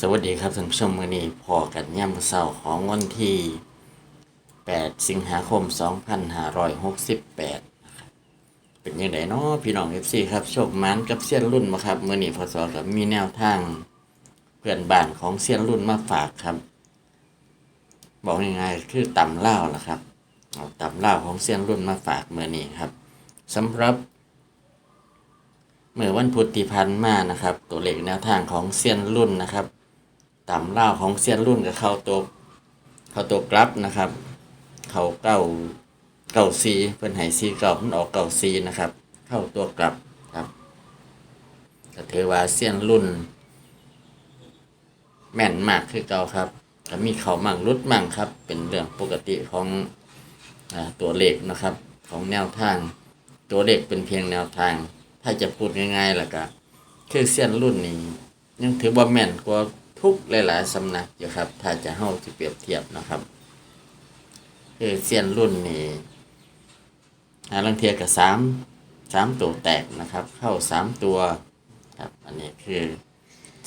สวัสดีครับท่านผู้ชมวันนี้พอกันย่ำมื้อเช้าของวันที่ 8 สิงหาคม 2568นะครับเป็นยังไงเนาะพี่น้อง FC ครับโชคมันกับเซียนรุ่นมาครับมื่อนี้พศกับมีแนวทางเพื่อนบ้านของเซียนรุ่นมาฝากครับ บอกง่ายๆคือตำเล่าวล่ะครับเอาตำเล่าของเซียนรุ่นมาฝากมื่อนี้ครับสำหรับเมื่อวันพุธที่ผ่านมานะครับ ตัวเลขแนวทางของเซียนรุ่นนะครับ ตำเล่าของเซียนรุ่นกับเขาตัวเขาตัวกลับนะครับ เขาเก้าเก้าซีเพิ่นให้ซีเก้ามันออกเก้าซีนะครับ เข้าตัวกลับครับก็ถือว่าเซียนรุ่น แม่นมากคือเก่าครับก็มีเขามั่งรุดมั่งครับ เป็นเรื่องปกติของอตัวเลขนะครับ ของแนวทาง ตัวเลขเป็นเพียงแนวทาง ถ้าจะพูดง่ายๆล่ะก็คือเซียนรุ่นนี้ยังถือว่าแม่นกว่า ทุกหลายๆสำนักอยู่ครับ ถ้าจะเฮาสิเปรียบเทียบนะครับคือเซียนรุ่นนี้หาลังเทียกับสามสามตัวแตกนะครับ เข้าสามตัวครับ อันนี้คือ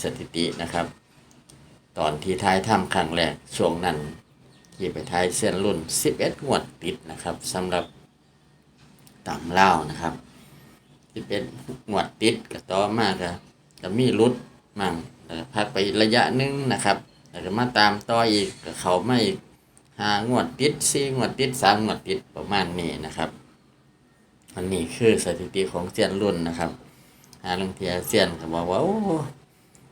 สถิตินะครับ ตอนที่ท้ายถ้ำครั้งแรกช่วงนั้นที่ไปท้ายเซียนรุ่น 11งวดติดนะครับสำหรับตามเล่านะครับ11งวดติดก็ต่อมากก็ก็มีรุดมั่ง พักไประยะหนึงนะครับแล้วก็มาตามต่ออีกเขาไม่หางวดติดสี่งวดติดสามงวดติดประมาณนี้นะครับอันนี้คือสถิติของเซียนรุ่นนะครับหาลังเทียเซียนก็บอกว่าโอ้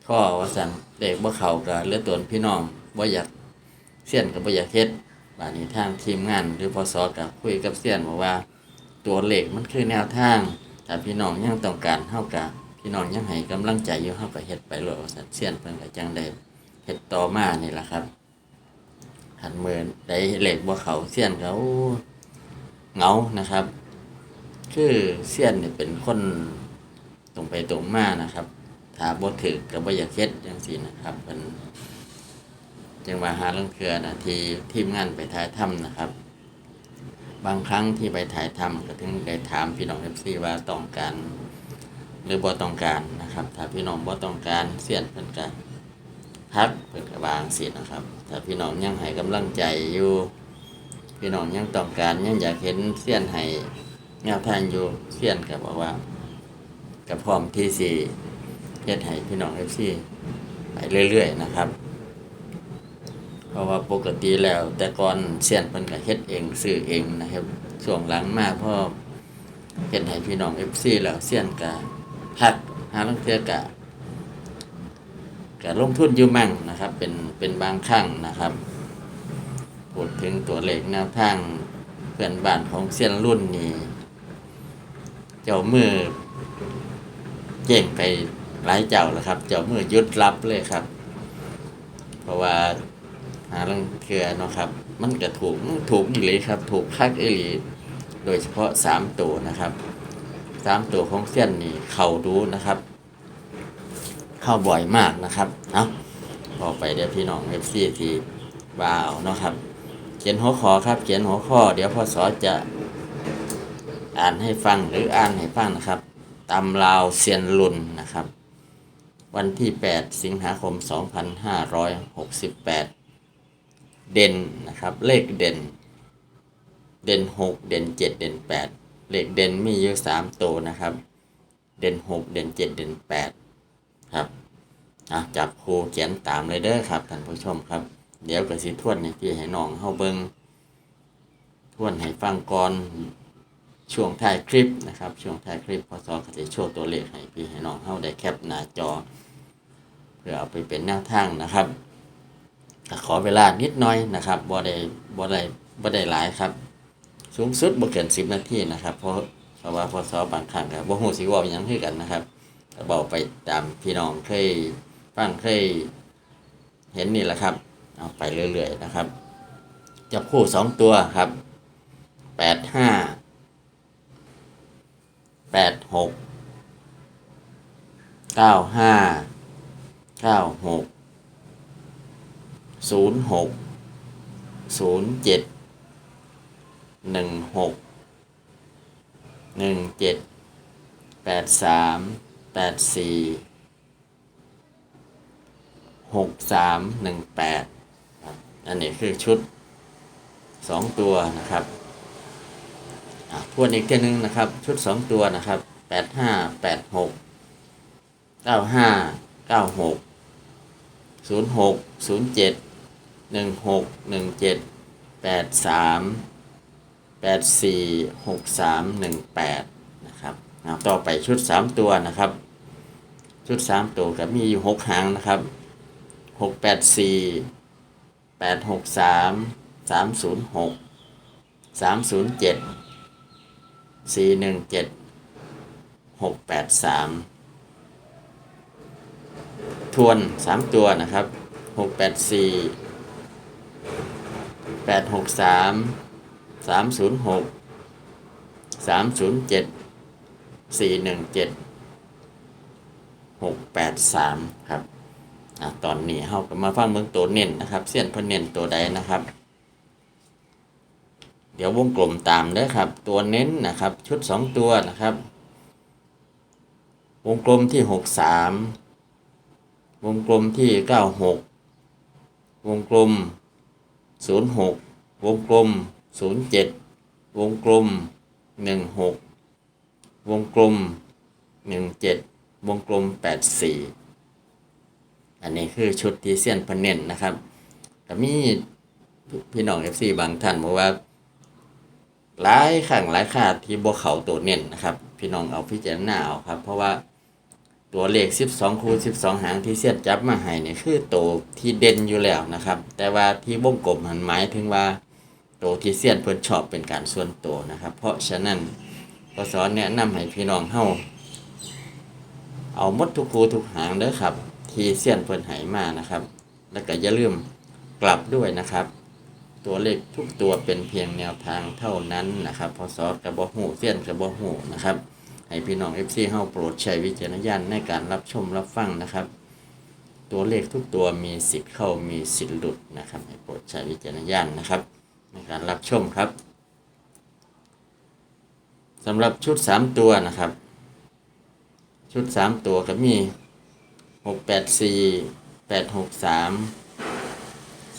ข้อว่าสันเด็กบ่เขากับเลือดตนพี่น้องบ่อยากเซียนกับบ่อยากเฮ็ดบาดนี้ทางทีมงานหรือพศกับคุยกับเซียนบอกว่าตัวเลขมันคือแนวทางถ้าพี่น้องยังต้องการเฮากับ พี่น้องยังให้กำลังใจอยู่เฮาก็เฮ็ดไปโลดว่าซั่นเซียนเพิ่นก็จังได้เฮ็ดต่อมานี่ล่ะครับหันเมินได้เหล็กบัวเขาเสียนเขาเงานะครับ คือเสียนเนี่ยเป็นคนตรงไปตรงมานะครับถ้าบ่ถือกับบ่อยากเฮ็ดจังซี่นะครับเป็นจังว่าหาเรื่องเครือนะที่ทีมงานไปถ่ายทำนะครับ บางครั้งที่ไปถ่ายทำก็ถึงได้ถามพี่น้องเอฟซีว่าต้องการ หรือบ่ต้องการนะครับ ถ้าพี่น้องบ่ต้องการเสียนเพิ่นก็พักเปิดกระบางสินะครับ ถ้าพี่น้องยังให้กำลังใจอยู่ พี่น้องยังต้องการยังอยากเห็นเสียนให้แนวทางอยู่เสียนก็บอกว่ากับพร้อมที่สี่เฮ็ดให้พี่น้องเอฟซีไปเรื่อยๆนะครับ เพราะว่าปกติแล้วแต่ก่อนเสียนเพิ่นก็เฮ็ดเองซื้อเองนะครับช่วงหลังมาพอเฮ็ดให้พี่น้องเอฟซีแล้วเสียนก็ พักหาลังเทือก็ก็ลงทุนอยู่มั่งนะครับ เป็นเป็นบางครั้งนะครับพูดถึงตัวเลขแนวทางเพื่อนบ้านของเซียนรุ่นนี่เจ้ามือเย่งไปหลายเจ้าแล้วครับ เจ้ามือยุดรับเลยครับ เพราะว่าหาลังเทือนะครับ มันก็ถูกถูกอีหลีครับ ถูกคักอีหลี โดยเฉพาะสามตัวนะครับ สามตัวของเซียนนี่เข่าดูนะครับ เข้าบ่อยมากนะครับเอาบอไปเดี๋ยวพี่น้องเอฟซีที่ว้าวเนาะครับ เขียนหัวข้อครับ เขียนหัวข้อ เดี๋ยวพ่อสอจะอ่านให้ฟังหรืออ่านให้ฟังนะครับตำลาวเซียนลุนนะครับ วันที่ 8 สิงหาคม 2568 เด่นนะครับ เลขเด่น เด่น 6 เด่น 7 เด่น 8 เลขเด่นมีอยู่3ตัวนะครับ เด่น6เด่น7เด่น8ครับอะจับครูเขียนตามเลยเด้อครับท่านผู้ชมครับ เดี๋ยวก็สิทวนให้พี่ให้น้องเฮาเบิงทวนให้ฟังก่อนช่วงท้ายคลิปนะครับ ช่วงท้ายคลิปพอสอก็จะโชว์ตัวเลขให้พี่ให้น้องเฮาได้แคปหน้าจอ เพื่อเอาไปเป็นแนวทางนะครับขอเวลานิดหน่อยนะครับบ่ได้บ่ได้บ่ได้หลายครับ สูงสุดบ่เกิน10นาทีนะครับ เพราะเพราะว่าพอสอบางครั้งก็บ่ฮู้สิว้าหยังคือกันนะครับบอกไปตามพี่น้องเคยฟังเคยเห็นนี่แหละครับ เอาไปเรื่อยๆนะครับ จับคู่สองตัวครับแปดห้าแปดหกเก้าห้าเก้าหกศูนย์หกศูนย์เจ็ด หนึ่งหกหนึ่งเจ็ดแปดสามแปดสี่หกสามหนึ่งแปดครับอันนี้คือชุดสองตัวนะครับอะทวนอีกทีหนึงนะครับ ชุดสองตัวนะครับแปดห้าแปดหกเก้าห้าเก้าหกศูนย์หกศูนย์เจ็ดหนึ่งหกหนึ่งเจ็ดแปดสาม แปดสี่หกสามหนึ่งแปดนะครับเอาต่อไปชุดสามตัวนะครับ ชุดสามตัวก็มีอยู่หกหางนะครับหกแปดสี่แปดหกสามสามศูนย์หกสามศูนย์เจ็ดสี่หนึ่งเจ็ดหกแปดสามทวนสามตัวนะครับหกแปด สามศูนย์หกสามศูนย์เจ็ดสี่หนึ่งเจ็ดหกแปดสามครับอะตอนนี้เราก็มาฟังเมืองตัวเน้นนะครับ เส้นเพิ่นเน้นตัวใดนะครับ เดี๋ยววงกลมตามเด้อครับ ตัวเน้นนะครับ ชุดสองตัวนะครับ วงกลมที่หกสามวงกลมที่เก้าหกวงกลมศูนย์หกวงกลม ศูนย์เจ็ดวงกลมหนึ่งหกวงกลมหนึ่งเจ็ดวงกลม 84 อันนี้คือชุดที่เซียนพนเน้นนะครับแต่มีพี่น้อง FC บางท่านบอกว่าหลายขังหลายคาดที่บ่เขาตัวเน้นนะครับ พี่น้องเอาพิจารณาเอาครับ เพราะว่าตัวเลข 12 คูณ 12 หางที่เซียนจับมาให้เนี่ยคือตัวที่เด่นอยู่แล้วนะครับ แต่ว่าที่วงกลมหันหมายถึงว่า ตัวที่เซียนเพิ่นชอบเป็นการส่วนตัวนะครับ เพราะฉะนั้นก็สอนแนะนำให้พี่น้องเฮาเอามดทุกคูทุกหางเด้อครับ ที่เสี้ยนเพิ่นไหมานะครับ แล้วก็อย่าลืมกลับด้วยนะครับ ตัวเลขทุกตัวเป็นเพียงแนวทางเท่านั้นนะครับพอสอกับบอกหูเสี้ยนกับบอกหูนะครับ ให้พี่น้อง FC เฮาโปรดใช้วิจารณญาณในการรับชมรับฟังนะครับ ตัวเลขทุกตัวมีสิทธิ์เข้ามีสิทธิ์หลุดนะครับ ให้โปรดใช้วิจารณญาณนะครับ การรับชมครับสำหรับชุด 3 ตัวนะครับ ชุดสามตัวก็มีหกแปดสี่แปดหกสาม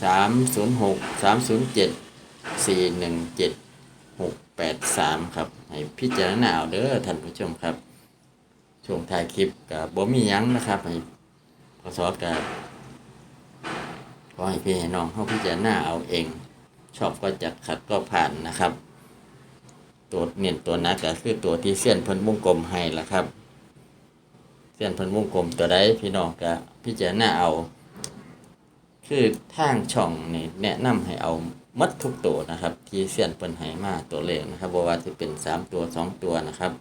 สามศูนย์หกสามศูนย์เจ็ดสี่หนึ่งเจ็ดหกแปดสามครับ ให้พิจารณาเอาเด้อท่านผู้ชมครับ ช่วงถ่ายคลิปกับบ่มียังนะครับให้ขอสอบกับขอให้พี่ให้น้องเข้าพิจารณาเอาเอง ชอบก็จัดขัดก็ผ่านนะครับ ตัวเน้นตัวนักก็คือตัวที่เส้นเพิ่นวงกลมให้ละครับ เส้นเพิ่นวงกลมตัวใดพี่น้องก็พิจารณาเอา คือทางช่องนี่แนะนำให้เอามัดทุกตัวนะครับ ที่เส้นเพิ่นให้มาตัวเลขนะครับบ่ว่าจะเป็น 3 ตัว 2 ตัวนะครับ